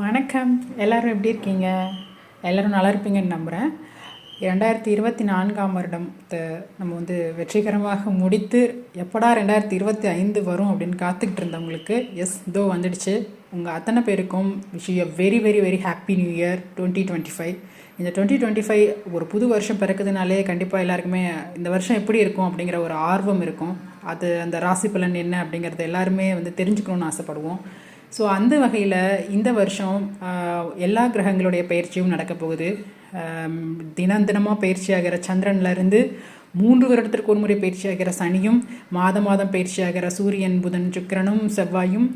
வணக்கம். எல்லாரும் எப்படி இருக்கீங்க? எல்லோரும் நல்லா இருப்பீங்கன்னு நம்புகிறேன் ரெண்டாயிரத்தி இருபத்தி நான்காம் வருடத்தை நம்ம வந்து வெற்றிகரமாக முடித்து எப்படா ரெண்டாயிரத்தி இருபத்தி ஐந்து வரும் அப்படின்னு காத்துக்கிட்டு இருந்தவங்களுக்கு எஸ் இதோ வந்துடுச்சு. உங்கள் அத்தனை பேருக்கும் wish you very very very happy new year twenty twenty five இந்த டுவெண்ட்டி டுவெண்ட்டி ஃபைவ் ஒரு புது வருஷம் பிறக்குதுனாலே கண்டிப்பாக எல்லாருக்குமே இந்த வருஷம் எப்படி இருக்கும் அப்படிங்கிற ஒரு ஆர்வம் இருக்கும். அது அந்த ராசி பலன் என்ன அப்படிங்கிறத எல்லாருமே வந்து தெரிஞ்சுக்கணும்னு ஆசைப்படுவோம். ஸோ அந்த வகையில் இந்த வருஷம் எல்லா கிரகங்களுடைய பயிற்சியும் நடக்க போகுது. தினம் தினமாக பயிற்சியாகிற ஆகிற இருந்து மூன்று வருடத்திற்கு ஒரு முறை பயிற்சியாகிற சனியும் மாதம் மாதம் பயிற்சியாகிற சூரியன் புதன் சுக்கிரனும் செவ்வாயும்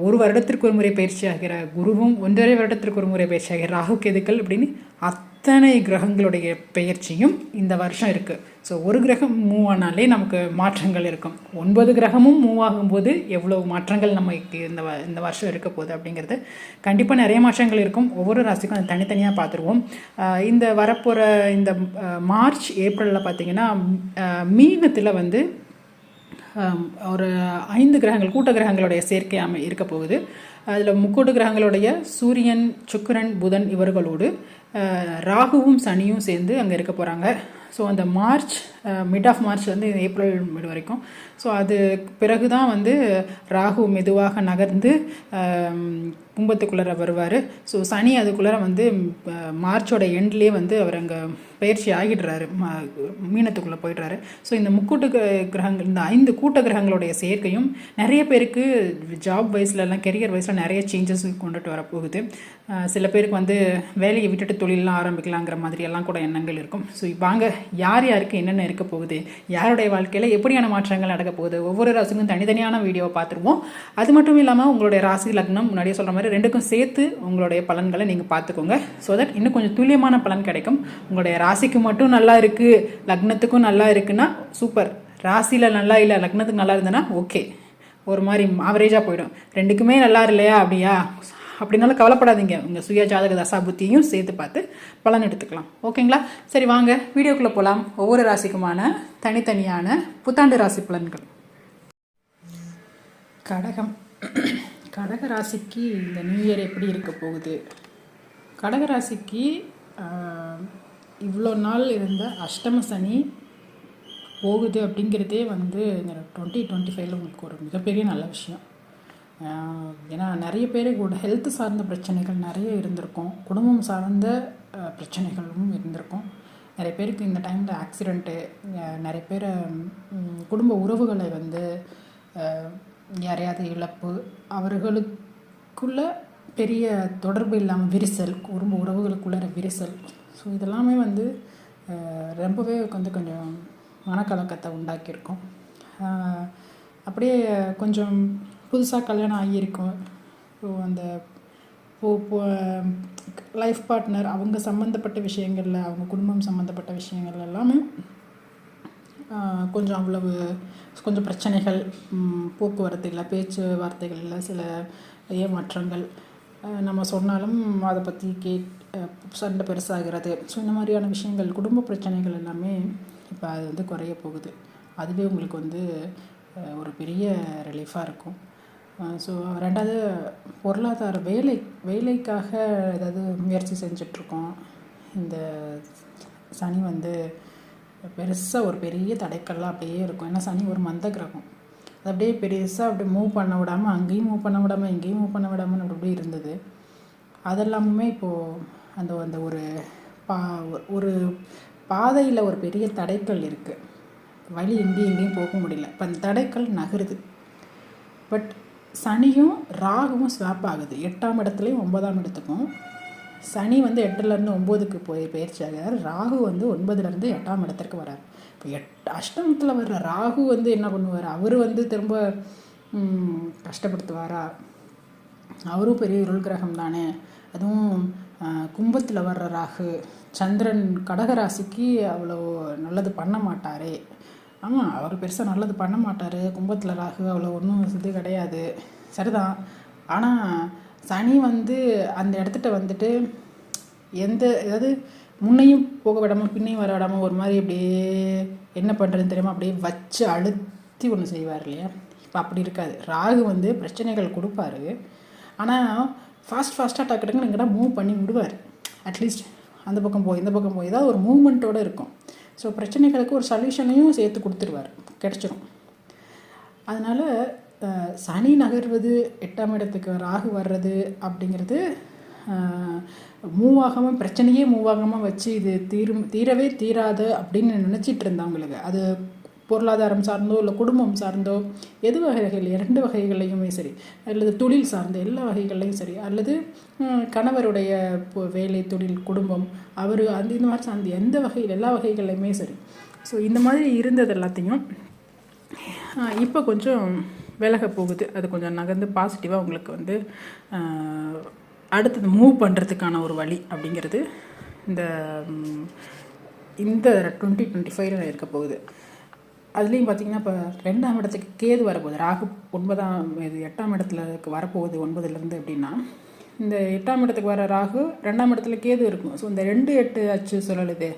ஒரு வருடத்திற்கு ஒரு முறை பயிற்சியாகிற குருவும் ஒன்றரை வருடத்திற்கு ஒரு முறை பயிற்சியாகிற ராகு கேதுக்கள் அப்படின்னு அத்தனை கிரகங்களுடைய பயிற்சியும் இந்த வருஷம் இருக்குது ஸோ ஒரு கிரகம் மூவ் ஆனாலே நமக்கு மாற்றங்கள் இருக்கும். ஒன்பது கிரகமும் மூவ் ஆகும்போது எவ்வளோ மாற்றங்கள் நமக்கு இந்த வ- இந்த வருஷம் இருக்க போகுது அப்படிங்கிறது கண்டிப்பாக நிறைய மாற்றங்கள் இருக்கும். ஒவ்வொரு ராசிக்கும் அதை தனித்தனியாக பார்த்துருவோம். இந்த வரப்போகிற இந்த மார்ச் ஏப்ரலில் பார்த்திங்கன்னா மீனத்தில் வந்து ஒரு ஐந்து கிரகங்கள் கூட்ட கிரகங்களுடைய சேர்க்கை அமை இருக்க போகுது. அதில் முக்கூட்டு கிரகங்களுடைய சூரியன் சுக்கிரன் புதன் இவர்களோடு ராகுவும் சனியும் சேர்ந்து அங்கே இருக்க போகிறாங்க ஸோ அந்த மார்ச் மிட் ஆஃப் மார்ச்லேருந்து ஏப்ரல் மிட் வரைக்கும். ஸோ அது பிறகு தான் வந்து ராகு மெதுவாக நகர்ந்து கும்பத்துக்குள்ளே வருவார். ஸோ சனி அதுக்குள்ளே வந்து மார்ச்சோட எண்ட்லேயே வந்து அவர் அங்கே பயிற்சி ஆகிடுறாரு. ம- மீனத்துக்குள்ளே போயிடுறாரு. ஸோ இந்த முக்கூட்டு கிரகங்கள் இந்த ஐந்து கூட்ட கிரகங்களுடைய சேர்க்கையும் நிறைய பேருக்கு ஜாப் வைஸ்லலாம் கெரியர் வைஸில் நிறைய சேஞ்சஸ் கொண்டுட்டு வரப்போகுது. சில பேருக்கு வந்து வேலையை விட்டுட்டு தொழிலெலாம் ஆரம்பிக்கலாங்கிற மாதிரியெல்லாம் கூட எண்ணங்கள் இருக்கும். ஸோ வாங்க யார் யாருக்கு என்னென்ன இருக்க போகுது. யாருடைய வாழ்க்கையில் எப்படியான மாற்றங்கள் நடக்க போகுது? ஒவ்வொரு ராசிக்கும் தனித்தனியான வீடியோவை பார்த்துருவோம். அது மட்டும் இல்லாமல் உங்களுடைய ராசி லக்னம் முன்னாடியே சொல்கிற மாதிரி ரெண்டுக்கும் சேர்த்து உங்களுடைய பலன்களை நீங்கள் பார்த்துக்கோங்க. ஸோ தட் இன்னும் கொஞ்சம் துல்லியமான பலன் கிடைக்கும். உங்களுடைய ராசிக்கு மட்டும் நல்லா இருக்குது லக்னத்துக்கும் நல்லா இருக்குன்னா சூப்பர் ராசியில் நல்லா இல்லை லக்னத்துக்கு நல்லா இருந்ததுன்னா ஓகே ஒரு மாதிரி ஆவரேஜாக போயிடும். ரெண்டுக்குமே நல்லா இல்லையா அப்படியா? அப்படின்னாலும் கவலைப்படாதீங்க. உங்கள் சுய ஜாதக தசா புத்தியும் சேர்த்து பார்த்து பலன் எடுத்துக்கலாம். ஓகேங்களா? சரி வாங்க. வீடியோக்குள்ளே போகலாம் ஒவ்வொரு ராசிக்குமான தனித்தனியான புத்தாண்டு ராசி பலன்கள். கடகம். கடக ராசிக்கு இந்த நியூ இயர் எப்படி இருக்க போகுது? கடக ராசிக்கு இவ்வளோ நாள் இருந்த அஷ்டம சனி போகுது அப்படிங்கிறதே வந்து இந்த டுவெண்ட்டி டுவெண்ட்டி ஃபைவ்ல உங்களுக்கு ஒரு மிகப்பெரிய நல்ல விஷயம். ஏன்னா நிறைய பேருக்கு கூட ஹெல்த் சார்ந்த பிரச்சனைகள் நிறைய இருந்திருக்கும். குடும்பம் சார்ந்த பிரச்சனைகளும் இருந்திருக்கும். நிறைய பேருக்கு இந்த டைமில் ஆக்சிடெண்ட்டு நிறைய பேர் குடும்ப உறவுகளை வந்து யாரையாவது இழப்பு அவர்களுக்குள்ள பெரிய தொடர்பு இல்லாமல் விரிசல் குடும்ப உறவுகளுக்குள்ள விரிசல். ஸோ இதெல்லாமே வந்து ரொம்பவே வந்து கொஞ்சம் மனக்கலக்கத்தை உண்டாக்கியிருக்கோம். அப்படியே கொஞ்சம் புதுசாக கல்யாணம் ஆகியிருக்கும். ஸோ அந்த லைஃப் பார்ட்னர் அவங்க சம்மந்தப்பட்ட விஷயங்களில் அவங்க குடும்பம் சம்மந்தப்பட்ட விஷயங்கள் எல்லாமே கொஞ்சம் அவ்வளவு கொஞ்சம் பிரச்சனைகள் போக்குவரத்து இல்லை பேச்சு வார்த்தைகள் இல்லை சில ஏமாற்றங்கள் நம்ம சொன்னாலும் அதை பற்றி கே சண்டை பெருசாகிறது. ஸோ இந்த மாதிரியான விஷயங்கள் குடும்ப பிரச்சனைகள் எல்லாமே இப்போ அது வந்து குறைய போகுது. அதுவே உங்களுக்கு வந்து ஒரு பெரிய ரிலீஃபாக இருக்கும். ஸோ ரெண்டாவது பொருளாதார வேலை வேலைக்காக ஏதாவது முயற்சி செஞ்சிட்ருக்கோம். இந்த சனி வந்து பெருசாக ஒரு பெரிய தடைக்கல்லாம் அப்படியே இருக்கும். ஏன்னா சனி ஒரு மந்த கிரகம். அது அப்படியே பெருசாக அப்படியே மூவ் பண்ண விடாமல் அங்கேயும் மூவ் பண்ண விடாமல் இங்கேயும் மூவ் பண்ண விடாமல் அப்படி அப்படியே இருந்தது. அதெல்லாமே இப்போது அந்த அந்த ஒரு பா ஒரு பாதையில் ஒரு பெரிய தடைக்கல் இருக்குது வழி எங்கேயும் எங்கேயும் போக முடியல. இப்போ அந்த தடைக்கல் நகருது. பட் சனியும் ராகுவும் ஸ்வாப் ஆகுது. எட்டாம் இடத்துலையும் ஒன்பதாம் இடத்துக்கும். சனி வந்து எட்டுலேருந்து ஒம்போதுக்கு போய் பயிற்சி ஆகிறார். ராகு வந்து ஒன்பதுலேருந்து எட்டாம் இடத்திற்கு வரார். இப்போ எட் அஷ்டமத்தில் வர்ற ராகு வந்து என்ன பண்ணுவார்? அவர் வந்து திரும்ப கஷ்டப்படுத்துவாரா? அவரும் பெரிய இருள் கிரகம் தானே. அதுவும் கும்பத்தில் வர்ற ராகு சந்திரன் கடகராசிக்கு அவ்வளோ நல்லது பண்ண மாட்டாரே. ஆமாம் அவர் பெருசாக நல்லது பண்ண மாட்டார். கும்பத்தில் ராகு அவ்வளோ ஒன்றும் இது கிடையாது. சரிதான். ஆனால் சனி வந்து அந்த இடத்துட்ட வந்துட்டு எந்த அதாவது முன்னையும் போக விடாமல் பின்னையும் வர விடாமல் ஒரு மாதிரி அப்படியே என்ன பண்ணுறதுன்னு தெரியாமல் அப்படியே வச்சு அழுத்தி ஒன்று செய்வார் இல்லையா? இப்போ அப்படி இருக்காது. ராகு வந்து பிரச்சனைகள் கொடுப்பாரு. ஆனால் ஃபாஸ்ட் ஃபாஸ்ட்டாக டக்கு டக்குன்னு எங்கிட்ட மூவ் பண்ணி விடுவார். அட்லீஸ்ட் அந்த பக்கம் போய் இந்த பக்கம் போய். ஏதாவது ஒரு மூவ்மெண்ட்டோடு இருக்கும். ஸோ பிரச்சனைகளுக்கு ஒரு சொல்யூஷனையும் சேர்த்து கொடுத்துருவார். கிடச்சிரும். அதனால் சனி நகர்வது எட்டாம் இடத்துக்கு ராகு வர்றது அப்படிங்கிறது மூவ் ஆகாமல் பிரச்சனையே மூவ் ஆகாமல் வச்சு இது தீரும் தீரவே தீராது அப்படின்னு நினச்சிட்டு இருந்தவங்களுக்கு அது பொருளாதாரம் சார்ந்தோ இல்லை குடும்பம் சார்ந்தோ எது வகைகள் இரண்டு வகைகளையுமே சரி அல்லது தொழில் சார்ந்த எல்லா வகைகள்லையும் சரி அல்லது கணவருடைய வேலை தொழில் குடும்பம் அவர் அந்த இந்த மாதிரி சார்ந்த எந்த வகையில் எல்லா வகைகள்லையுமே சரி. ஸோ இந்த மாதிரி இருந்தது எல்லாத்தையும் இப்போ கொஞ்சம் விலக போகுது. அது கொஞ்சம் நகர்ந்து பாசிட்டிவாக உங்களுக்கு வந்து அடுத்தது மூவ் பண்ணுறதுக்கான ஒரு வழி அப்படிங்கிறது இந்த இந்த டுவெண்ட்டி டுவெண்ட்டி ஃபைவ்ல இருக்க போகுது. அதுலேயும் பார்த்தீங்கன்னா இப்போ ரெண்டாம் இடத்துக்கு கேது வரப்போகுது. ராகு ஒன்பதாம் இது எட்டாம் இடத்துல வரப்போகுது ஒன்பதுலேருந்து அப்படின்னா இந்த எட்டாம் இடத்துக்கு வர ராகு ரெண்டாம் இடத்துல கேது இருக்கும். ஸோ இந்த ரெண்டு எட்டு அச்சு சொல்லலுது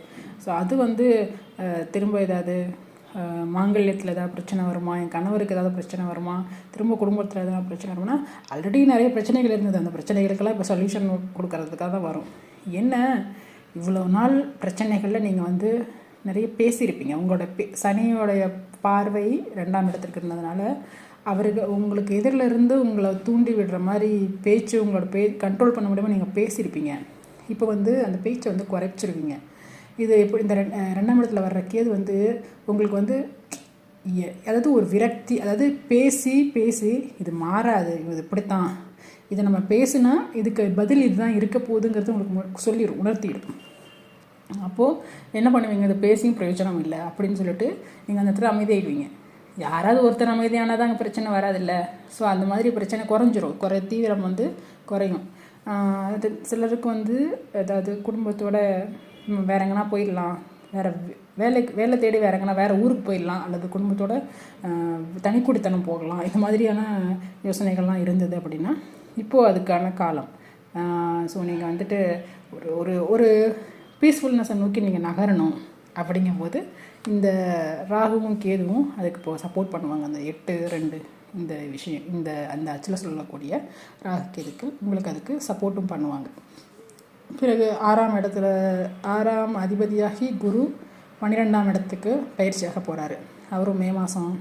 ஸோ அது வந்து திரும்ப ஏதாவது மாங்கல்யத்தில் ஏதாவது பிரச்சனை வருமா? என் கணவருக்கு ஏதாவது பிரச்சனை வருமா? திரும்ப குடும்பத்தில் ஏதாவது பிரச்சனை வருமா ஆல்ரெடி நிறைய பிரச்சனைகள் இருந்தது. அந்த பிரச்சனைகளுக்கெல்லாம் இப்போ சொல்யூஷன் கொடுக்கறதுக்காக தான் வரும். என்ன? இவ்வளோ நாள் பிரச்சனைகளில் நீங்கள் வந்து நிறைய பேசியிருப்பீங்க. உங்களோட பே சனியோடைய பார்வை ரெண்டாம் இடத்திற்கு இருந்ததுனால அவருக்கு உங்களுக்கு எதிரில் இருந்து உங்களை தூண்டி விடுற மாதிரி பேச்சு உங்களோட பே கண்ட்ரோல் பண்ண முடியாமல் நீங்கள் பேசியிருப்பீங்க. இப்போ வந்து அந்த பேச்சை வந்து குறைச்சிருவீங்க. இது எப்படி இந்த ரெண்- ரெண்டாம் இடத்துல வர்ற கேது வந்து உங்களுக்கு வந்து எ- அதாவது ஒரு விரக்தி அதாவது பேசி பேசி இது மாறாது இது இப்படித்தான். இதை நம்ம பேசுனா இதுக்கு பதில் இதுதான் இருக்க போகுதுங்கிறது உங்களுக்கு மு- சொல்லிடும் உணர்த்திடும் அப்போது என்ன பண்ணுவீங்க? இது பேசியும் பிரயோஜனம் இல்லை அப்படின்னு சொல்லிட்டு நீங்கள் அந்த இடத்துல அமைதியாகிடுவீங்க யாராவது ஒருத்தர் அமைதியானால் தான் பிரச்சனை வராதில்ல. ஸோ அந்த மாதிரி பிரச்சனை குறைஞ்சிரும். குறை தீவிரம் வந்து குறையும். அது சிலருக்கு வந்து ஏதாவது குடும்பத்தோட வேற எங்கன்னா போயிடலாம். வேறு வேலை வேலைக்கு வேலை தேடி வேற எங்கன்னா வேறு ஊருக்கு போயிடலாம். அல்லது குடும்பத்தோட தனிக்குடித்தனம் போகலாம். இந்த மாதிரியான யோசனைகள்லாம் இருந்தது அப்படின்னா இப்போது அதுக்கான காலம். ஸோ நீங்கள் வந்துட்டு ஒரு ஒரு ஒரு பீஸ்ஃபுல்னஸை நோக்கி நீங்கள் நகரணும் அப்படிங்கும்போது இந்த ராகுவும் கேதுவும் அதுக்கு இப்போ சப்போர்ட் பண்ணுவாங்க. அந்த எட்டு ரெண்டு இந்த விஷயம் இந்த அந்த அச்சில் சொல்லக்கூடிய ராகு கேதுக்கு உங்களுக்கு அதுக்கு சப்போர்ட்டும் பண்ணுவாங்க. பிறகு ஆறாம் இடத்துல ஆறாம் அதிபதியாகி குரு பன்னிரெண்டாம் இடத்துக்கு பயிற்சியாக போகிறாரு அவரும் மே மாதம்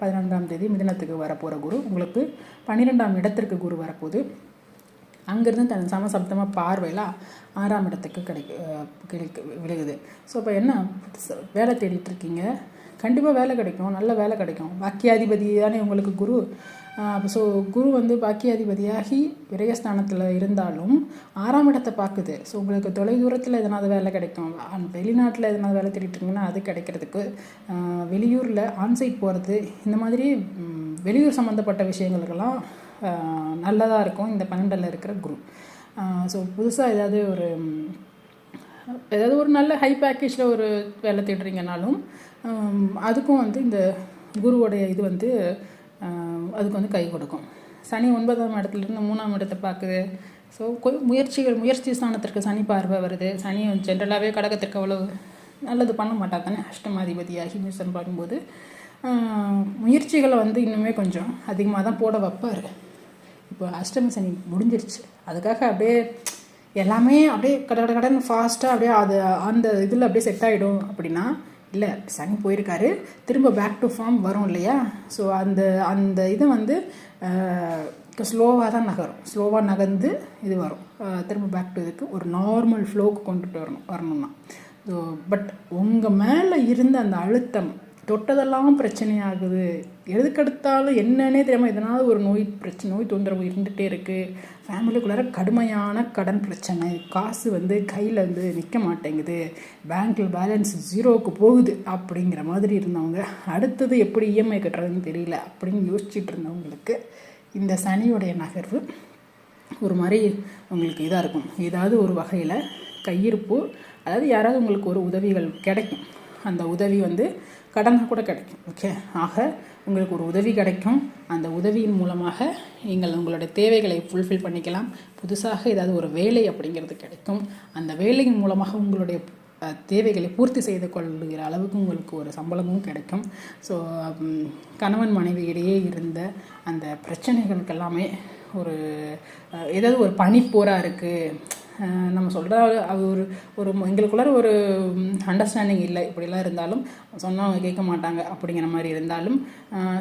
பதினொன்றாம் தேதி மிதினத்துக்கு வரப்போகிற குரு. உங்களுக்கு பன்னிரெண்டாம் இடத்திற்கு குரு வரப்போகுது. அங்கேருந்து தன் சமசப்தமாக பார்வையில் ஆறாம் இடத்துக்கு கிடைக்கு கிடைக்கு விழுகுது. ஸோ இப்போ என்ன? வேலை தேடிட்டு இருக்கீங்க கண்டிப்பாக வேலை கிடைக்கும். நல்ல வேலை கிடைக்கும். பாக்கியாதிபதி தானே உங்களுக்கு குரு. ஸோ குரு வந்து பாக்கியாதிபதியாகி விரயஸ்தானத்தில் இருந்தாலும் ஆறாம் இடத்தை பார்க்குது. ஸோ உங்களுக்கு தொலைதூரத்தில் எதனாவது வேலை கிடைக்கும். வெளிநாட்டில் எதனாவது வேலை தேடிட்டு இருக்கீங்கன்னா அது கிடைக்கிறதுக்கு வெளியூரில் ஆன்சைட் போகிறது இந்த மாதிரி வெளியூர் சம்மந்தப்பட்ட விஷயங்களுக்கெல்லாம் நல்லதாக இருக்கும். இந்த பன்னெண்டில் இருக்கிற குரு. ஸோ புதுசாக ஏதாவது ஒரு ஏதாவது ஒரு நல்ல ஹை பேக்கேஜில் ஒரு வேலை தேடுறீங்கனாலும் அதுக்கும் வந்து இந்த குருவோடைய இது வந்து அதுக்கு வந்து கை கொடுக்கும். சனி ஒன்பதாம் இடத்துலேருந்து மூணாம் இடத்தை பார்க்குது. ஸோ முயற்சிகள் முயற்சி ஸ்தானத்திற்கு சனி பார்வை வருது. சனி ஜென்ரலாகவே கடகத்திற்கு அவ்வளோ நல்லது பண்ண மாட்டா தானே. அஷ்டமாதிபதியாகி மியூசன் பாடும்போது முயற்சிகளை வந்து இன்னுமே கொஞ்சம் அதிகமாக தான் போட வைப்பார். இப்போ அஷ்டமி சனி முடிஞ்சிருச்சு. அதுக்காக அப்படியே எல்லாமே அப்படியே கட கட கடன் ஃபாஸ்ட்டாக அப்படியே அது அந்த இதில் அப்படியே செட் ஆகிடும் அப்படின்னா இல்லை சனி போயிருக்காரு திரும்ப பேக் டு ஃபார்ம் வரும் இல்லையா? ஸோ அந்த அந்த இது வந்து ஸ்லோவாக தான் நகரும். ஸ்லோவாக நகர்ந்து இது வரும். திரும்ப பேக் டு இதுக்கு ஒரு நார்மல் ஃப்ளோக்கு கொண்டுட்டு வரணும் வரணும்னா. ஸோ பட் உங்கள் மேலே இருந்த அந்த அழுத்தம் தொட்டதெல்லாம் பிரச்சனையாகுது. எதுக்கெடுத்தாலும் என்னன்னே தெரியாமல் எதனாவது ஒரு நோய் பிரச்சனை நோய் தொந்தரவு இருந்துகிட்டே இருக்குது ஃபேமிலிக்குள்ளார கடுமையான கடன் பிரச்சனை. காசு வந்து கையில் வந்து நிற்க மாட்டேங்குது. பேங்க்கில் பேலன்ஸ் ஜீரோவுக்கு போகுது அப்படிங்கிற மாதிரி இருந்தவங்க. அடுத்தது எப்படி இஎம்ஐ கட்டுறதுன்னு தெரியல அப்படின்னு யோசிச்சுட்டு இருந்தவங்களுக்கு இந்த சனியுடைய நகர்வு ஒரு மாதிரி உங்களுக்கு இதாக இருக்கும். ஏதாவது ஒரு வகையில் கையிருப்பு அதாவது யாராவது உங்களுக்கு ஒரு உதவிகள் கிடைக்கும். அந்த உதவி வந்து கடனாக கூட கிடைக்கும். ஓகே ஆக உங்களுக்கு ஒரு உதவி கிடைக்கும். அந்த உதவியின் மூலமாக நீங்கள் உங்களுடைய தேவைகளை ஃபுல்ஃபில் பண்ணிக்கலாம். புதுசாக ஏதாவது ஒரு வேலை அப்படிங்கிறது கிடைக்கும். அந்த வேலையின் மூலமாக உங்களுடைய தேவைகளை பூர்த்தி செய்து கொள்ளுகிற அளவுக்கு உங்களுக்கு ஒரு சம்பளமும் கிடைக்கும். ஸோ கணவன் மனைவி இடையே இருந்த அந்த பிரச்சனைகளுக்கு எல்லாமே ஒரு ஏதாவது ஒரு பனிப்போராக இருக்குது நம்ம சொல்கிற அது ஒரு ஒரு எங்களுக்குள்ளார ஒரு அண்டர்ஸ்டாண்டிங் இல்லை. இப்படிலாம் இருந்தாலும் சொன்னால் அவங்க கேட்க மாட்டாங்க அப்படிங்கிற மாதிரி இருந்தாலும்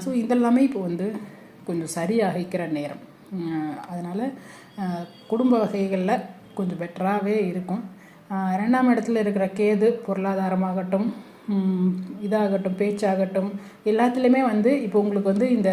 ஸோ இதெல்லாமே இப்போ வந்து கொஞ்சம் சரியாகிக்கிற நேரம். அதனால் குடும்ப வகைகளில் கொஞ்சம் பெட்டராகவே இருக்கும். ரெண்டாம் இடத்துல இருக்கிற கேது பொருளாதாரமாகட்டும் இதாகட்டும் பேச்சாகட்டும் எல்லாத்துலேயுமே வந்து இப்போ உங்களுக்கு வந்து இந்த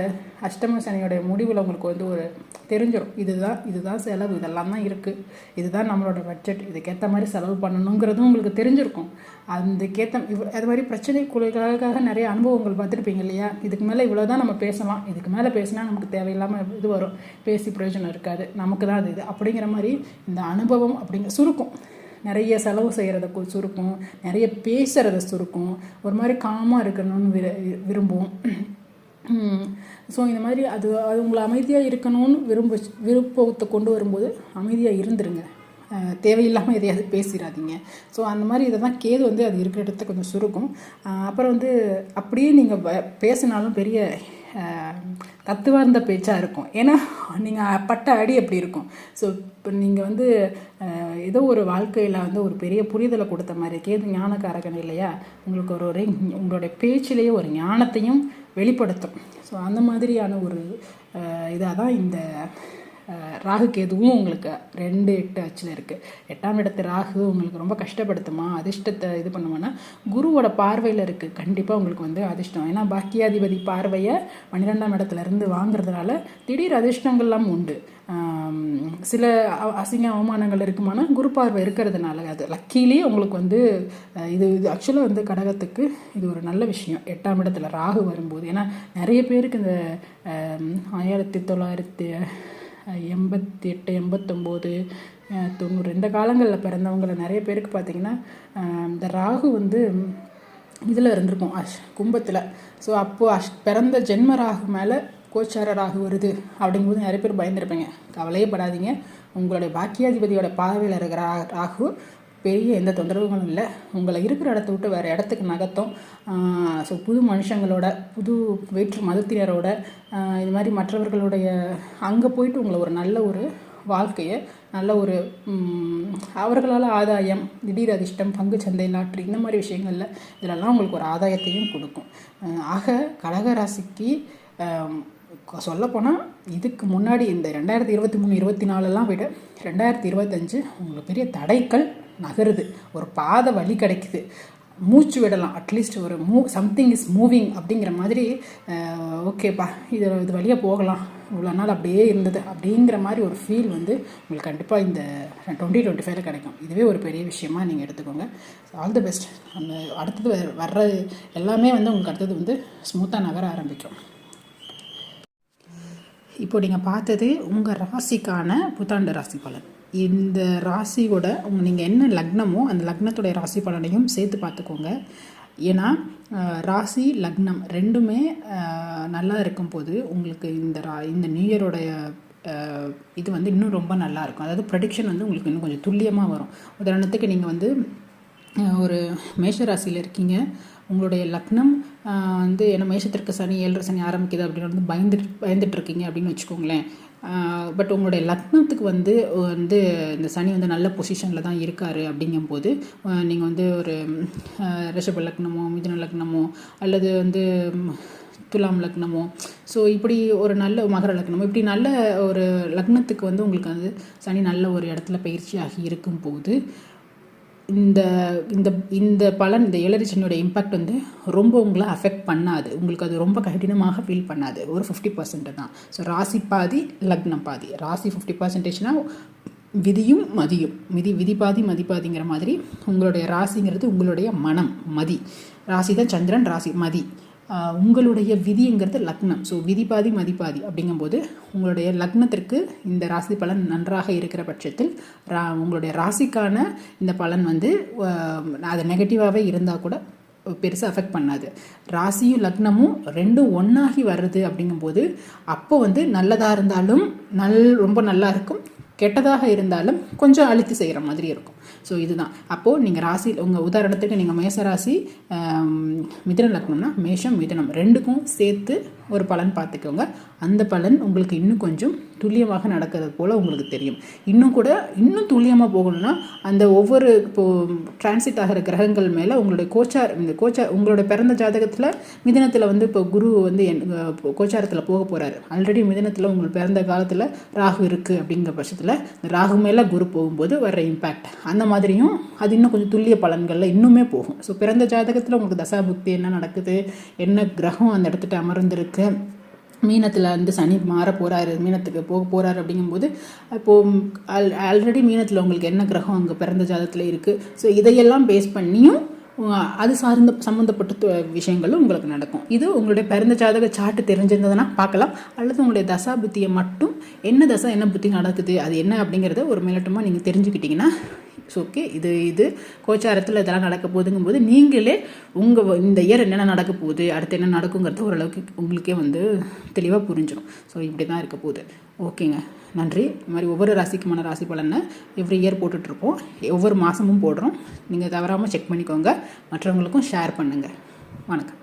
அஷ்டம சனியோடைய முடிவில் உங்களுக்கு வந்து ஒரு தெரிஞ்சிடும் இதுதான் இதுதான் செலவு இதெல்லாம் தான் இருக்குது இதுதான் நம்மளோட பட்ஜெட் இதுக்கேற்ற மாதிரி செலவு பண்ணணுங்கிறதும் உங்களுக்கு தெரிஞ்சிருக்கும். அதுக்கேற்ற இவ் அது மாதிரி பிரச்சனைக்குள்ளாக நிறைய அனுபவங்கள் பார்த்துருப்பீங்க இல்லையா? இதுக்கு மேலே இவ்வளோ தான் நம்ம பேசலாம். இதுக்கு மேலே பேசினா நமக்கு தேவையில்லாமல் இது வரும். பேசி பிரயோஜனம் இருக்காது. நமக்கு தான் அது இது. அப்படிங்கிற மாதிரி இந்த அனுபவம் அப்படிங்கிற சுருக்கும். நிறைய செலவு செய்கிறத சுருக்கும். நிறைய பேசுகிறத சுருக்கும். ஒரு மாதிரி காமாக இருக்கணும்னு விரு விரும்புவோம். ஸோ இந்த மாதிரி அது அது உங்களை அமைதியாக இருக்கணும்னு விரும்ப விருப்பத்தை கொண்டு வரும்போது அமைதியாக இருந்துருங்க. தேவையில்லாமல் எதையாவது பேசிடாதீங்க ஸோ அந்த மாதிரி இதை தான் கேது வந்து அது இருக்கிற இடத்த கொஞ்சம் சுருக்கும். அப்புறம் வந்து அப்படியே நீங்கள் பேசினாலும் பெரிய தத்துவார்ந்த பேச்சாக இருக்கும். ஏன்னா நீங்கள் பட்ட அடி அப்படி இருக்கும்? ஸோ இப்போ நீங்கள் வந்து ஏதோ ஒரு வாழ்க்கையில் வந்து ஒரு பெரிய புரிதலை கொடுத்த மாதிரி கேது ஞானக்காரகன் இல்லையா? உங்களுக்கு ஒரு ஒரு உங்களுடைய பேச்சிலேயே ஒரு ஞானத்தையும் வெளிப்படுத்தும். ஸோ அந்த மாதிரியான ஒரு இதாக தான் இந்த ராகு கேதுவும் உங்களுக்கு ரெண்டு எட்டு அச்சில் இருக்குது எட்டாம் இடத்து ராகு உங்களுக்கு ரொம்ப கஷ்டப்படுத்துமா அதிர்ஷ்டத்தை இது பண்ணுவோன்னா குருவோட பார்வையில் இருக்குது கண்டிப்பாக உங்களுக்கு வந்து அதிர்ஷ்டம். ஏன்னா பாக்கியாதிபதி பார்வையை பன்னிரெண்டாம் இடத்துல இருந்து வாங்குறதுனால திடீர் அதிர்ஷ்டங்கள்லாம் உண்டு. சில அசிங்க அவமானங்கள் இருக்குமானா குரு பார்வை இருக்கிறதுனால அது லக்கிலேயே உங்களுக்கு வந்து இது இது ஆக்சுவலாக வந்து கடகத்துக்கு இது ஒரு நல்ல விஷயம். எட்டாம் இடத்துல ராகு வரும்போது. ஏன்னா நிறைய பேருக்கு இந்த ஆயிரத்தி தொள்ளாயிரத்தி எண்பத்தி எட்டு எண்பத்தொம்போது தொண்ணூறு இந்த காலங்களில் பிறந்தவங்கள நிறைய பேருக்கு பார்த்தீங்கன்னா இந்த ராகு வந்து இதில் இருந்திருக்கும் அஷ் கும்பத்தில். ஸோ அப்போது அஷ் பிறந்த ஜென்ம ராகு மேலே கோச்சார ராகு வருது அப்படிங்கும்போது நிறைய பேர் பயந்துருப்பீங்க. கவலையே படாதீங்க. உங்களுடைய பாக்கியாதிபதியோட பார்வையில் இருக்கிற ராகு பெரிய எந்த தொந்தரவுகளும் இல்லை. உங்களை இருக்கிற இடத்த விட்டு வேறு இடத்துக்கு நகர்த்தும். ஸோ புது மனுஷங்களோட புது வேற்று மதத்தினரோட இது மாதிரி மற்றவர்களுடைய அங்கே போயிட்டு உங்களை ஒரு நல்ல ஒரு வாழ்க்கையை நல்ல ஒரு அவர்களால் ஆதாயம் திடீர் அதிர்ஷ்டம் பங்கு சந்தை லாட்ரி இந்த மாதிரி விஷயங்களில் இதிலெல்லாம் உங்களுக்கு ஒரு ஆதாயத்தையும் கொடுக்கும். ஆக கடகராசிக்கு சொல்லப்போனால் இதுக்கு முன்னாடி இந்த ரெண்டாயிரத்தி இருபத்தி மூணு இருபத்தி நாலுலாம் விட ரெண்டாயிரத்தி இருபத்தஞ்சு உங்களுக்கு பெரிய தடைகள் நகருது. ஒரு பாதை வழி கிடைக்குது. மூச்சு விடலாம். அட்லீஸ்ட் ஒரு மூ சம்திங் இஸ் மூவிங் அப்படிங்கிற மாதிரி ஓகேப்பா இது இது வழியாக போகலாம். இவ்வளோ நாள் அப்படியே இருந்தது. அப்படிங்கிற மாதிரி ஒரு ஃபீல் வந்து உங்களுக்கு கண்டிப்பாக இந்த டுவெண்ட்டி டுவெண்ட்டி ஃபைவ்ல கிடைக்கும். இதுவே ஒரு பெரிய விஷயமா நீங்கள் எடுத்துக்கோங்க. ஆல் தி பெஸ்ட் அந்த அடுத்தது வர- வர்ற எல்லாமே வந்து உங்களுக்கு அடுத்தது வந்து ஸ்மூத்தாக நகர ஆரம்பிக்கும். இப்போ நீங்கள் பார்த்தது உங்கள் ராசிக்கான புத்தாண்டு ராசி பலன் இந்த ராசியோட உங்கள் நீங்கள் என்ன லக்னமோ அந்த லக்னத்துடைய ராசி பலனையும் சேர்த்து பார்த்துக்கோங்க. ஏன்னா ராசி லக்னம் ரெண்டுமே நல்லா இருக்கும்போது உங்களுக்கு இந்த ரா இந்த நியூ இயரோடைய இது வந்து இன்னும் ரொம்ப நல்லா இருக்கும். அதாவது ப்ரடிக்ஷன் வந்து உங்களுக்கு இன்னும் கொஞ்சம் துல்லியமாக வரும். உதாரணத்துக்கு நீங்கள் வந்து ஒரு மேஷ ராசியில் இருக்கீங்க. உங்களுடைய லக்னம் வந்து என்ன மேஷத்திற்கு சனி ஏழரை சனி ஆரம்பிக்குது அப்படின்னு வந்து பயந்துட்டு பயந்துட்டு இருக்கீங்க அப்படின்னு வச்சுக்கோங்களேன். பட் உங்களுடைய லக்னத்துக்கு வந்து வந்து இந்த சனி வந்து நல்ல பொசிஷனில் தான் இருக்கார் அப்படிங்கும்போது நீங்கள் வந்து ஒரு ரிஷப லக்னமோ மிதுன லக்னமோ அல்லது வந்து துலாம் லக்னமோ ஸோ இப்படி ஒரு நல்ல மகர லக்னமோ இப்படி நல்ல ஒரு லக்னத்துக்கு வந்து உங்களுக்கு வந்து சனி நல்ல ஒரு இடத்துல பயிற்சியாகி இருக்கும்போது இந்த இந்த இந்த பலன் இந்த ஏழரிச்சனியோட இம்பாக்ட் வந்து ரொம்ப உங்களை அஃபெக்ட் பண்ணாது. உங்களுக்கு அது ரொம்ப கடினமாக ஃபீல் பண்ணாது. ஒரு ஃபிஃப்டி பர்சன்ட் தான். ஸோ ராசி பாதி லக்னம் பாதி. ராசி ஃபிஃப்டி பர்சன்டேஜ்னால் விதியும் மதியும். விதி விதி பாதி மதி பாதிங்கிற மாதிரி உங்களுடைய ராசிங்கிறது உங்களுடைய மனம் மதி. ராசி தான் சந்திரன் ராசி மதி. உங்களுடைய விதிங்கிறது லக்னம். ஸோ விதி பாதி மதிப்பாதி அப்படிங்கும்போது உங்களுடைய லக்னத்திற்கு இந்த ராசி பலன் நன்றாக இருக்கிற பட்சத்தில் ரா உங்களுடைய ராசிக்கான இந்த பலன் வந்து அது நெகட்டிவாகவே இருந்தால் கூட பெருசாக அஃபெக்ட் பண்ணாது. ராசியும் லக்னமும் ரெண்டும் ஒன்றாகி வருது அப்படிங்கும்போது அப்போ வந்து நல்லதாக இருந்தாலும் நல் ரொம்ப நல்லா இருக்கும். கெட்டதாக இருந்தாலும் கொஞ்சம் அழுத்தி செய்கிற மாதிரி இருக்கும். ஸோ இதுதான். அப்போது நீங்கள் ராசி உங்கள் உதாரணத்துக்கு நீங்கள் மேச ராசி ஆம், லக்னம்னா மேஷம் மிதினம். ரெண்டுக்கும் சேர்த்து ஒரு பலன் பார்த்துக்கோங்க. அந்த பலன் உங்களுக்கு இன்னும் கொஞ்சம் துல்லியமாக நடக்கிறது போல் உங்களுக்கு தெரியும். இன்னும் கூட இன்னும் துல்லியமாக போகணும்னா அந்த ஒவ்வொரு இப்போது டிரான்சிட் ஆகிற கிரகங்கள் மேலே உங்களுடைய கோச்சார் இந்த கோச்சார் உங்களோட பிறந்த ஜாதகத்தில் மிதனத்தில் வந்து இப்போ குரு வந்து என் கோச்சாரத்தில் போக போகிறாரு ஆல்ரெடி மிதனத்தில் உங்களுக்கு பிறந்த காலத்தில் ராகு இருக்குது அப்படிங்கிற பட்சத்தில் இந்த ராகு மேலே குரு போகும்போது வர்ற இம்பேக்ட் அந்த மாதிரியும் அது இன்னும் கொஞ்சம் துல்லிய பலன்களில் இன்னுமே போகும். ஸோ பிறந்த ஜாதகத்தில் உங்களுக்கு தசாபுக்தி என்ன நடக்குது? என்ன கிரகம் அந்த இடத்துட்டு அமர்ந்திருக்கு? மீனத்தில் வந்து சனி மாற போகிறாரு மீனத்துக்கு போக போகிறாரு அப்படிங்கும்போது இப்போது ஆல் ஆல்ரெடி மீனத்தில் உங்களுக்கு என்ன கிரகம் அங்கே பிறந்த ஜாதகத்தில் இருக்குது ஸோ இதையெல்லாம் பேஸ் பண்ணியும் அது சார்ந்த சம்மந்தப்பட்ட விஷயங்களும் உங்களுக்கு நடக்கும். இது உங்களுடைய பிறந்த ஜாதக சாட்டு தெரிஞ்சிருந்ததுன்னா பார்க்கலாம். அல்லது உங்களுடைய தசா புத்தியை மட்டும் என்ன தசா என்ன புத்தி நடக்குது அது என்ன அப்படிங்கிறத ஒரு மேலட்டமாக நீங்கள் தெரிஞ்சுக்கிட்டிங்கன்னா இட்ஸ் ஓகே இது இது கோச்சாரத்தில் இதெல்லாம் நடக்க போகுதுங்கும்போது நீங்களே உங்கள் இந்த இயர் என்னென்ன நடக்க போகுது அடுத்து என்ன நடக்குங்கிறது ஓரளவுக்கு உங்களுக்கே வந்து தெளிவாக புரிஞ்சிடும் ஸோ இப்படி தான் இருக்க போகுது. ஓகேங்க நன்றி. இது மாதிரி ஒவ்வொரு ராசிக்குமான ராசி பலனை எவ்ரி இயர் போட்டுட்ருப்போம் ஒவ்வொரு மாதமும் போடுறோம். நீங்கள் தவறாமல் செக் பண்ணிக்கோங்க. மற்றவங்களுக்கும் ஷேர் பண்ணுங்கள் வணக்கம்.